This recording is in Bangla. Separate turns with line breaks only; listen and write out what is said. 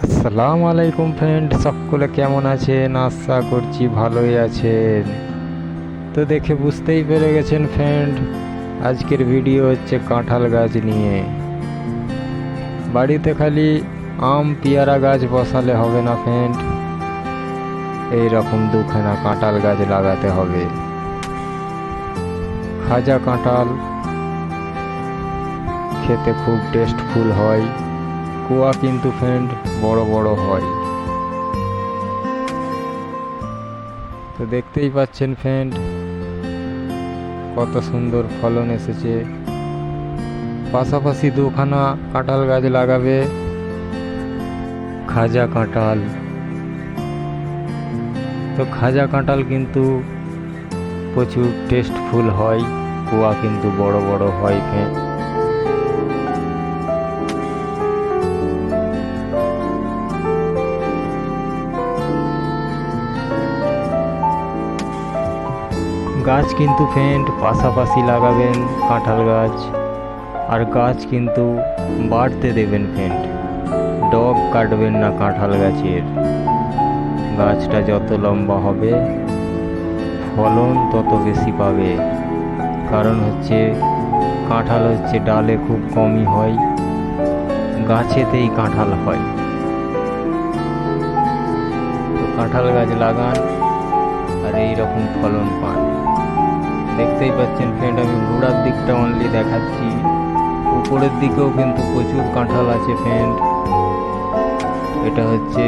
আসসালামু আলাইকুম ফ্রেন্ড সকলে কেমন আছেন? আশা করছি ভালোই আছেন। তো দেখে বুঝতেই পেরে গেছেন ফ্রেন্ড আজকের ভিডিও হচ্ছে কাঁঠাল গাছ নিয়ে। বাড়িতে খালি আম, পেয়ারা গাছ বসালে হবে না ফ্রেন্ড এই রকম দুখানা কাঁঠাল গাছ লাগাতে হবে। খাজা কাঁঠাল খেতে খুব টেস্টফুল হয়। কুয়া কিন্তু ফ্রেন্ড বড় বড় হয়। তো দেখতেই পাচ্ছেন ফ্রেন্ড কত সুন্দর ফলন এসেছে। পাশাপাশি দুখানা কাঁঠাল গাছ লাগাবে। খাজা কাঁঠাল। তো খাজা কাঁঠাল কিন্তু প্রচুর টেস্টফুল হয়, কুয়া কিন্তু বড় বড় হয় ফ্রেন্ড গাছ কিন্তু ফ্রেন্ড পাশাপাশি লাগাবেন কাঁঠাল গাছ। আর গাছ কিন্তু বাড়তে দেবেন ফ্রেন্ড ডগ কাটবেন না কাঁঠাল গাছের। গাছটা যত লম্বা হবে, ফলন তত বেশি পাবে। কারণ হচ্ছে, কাঁঠাল হচ্ছে ডালে খুব কমই হয়, গাছেতেই কাঁঠাল হয়। তো কাঁঠাল গাছ লাগান। আর এই রকম ফলন পান। দেখতেই পাচ্ছেন ফ্রেন্ড আমি গোড়ার দিকটা অনলি দেখাচ্ছি। উপরের দিকেও কিন্তু প্রচুর কাঁঠাল আছে ফ্রেন্ড এটা হচ্ছে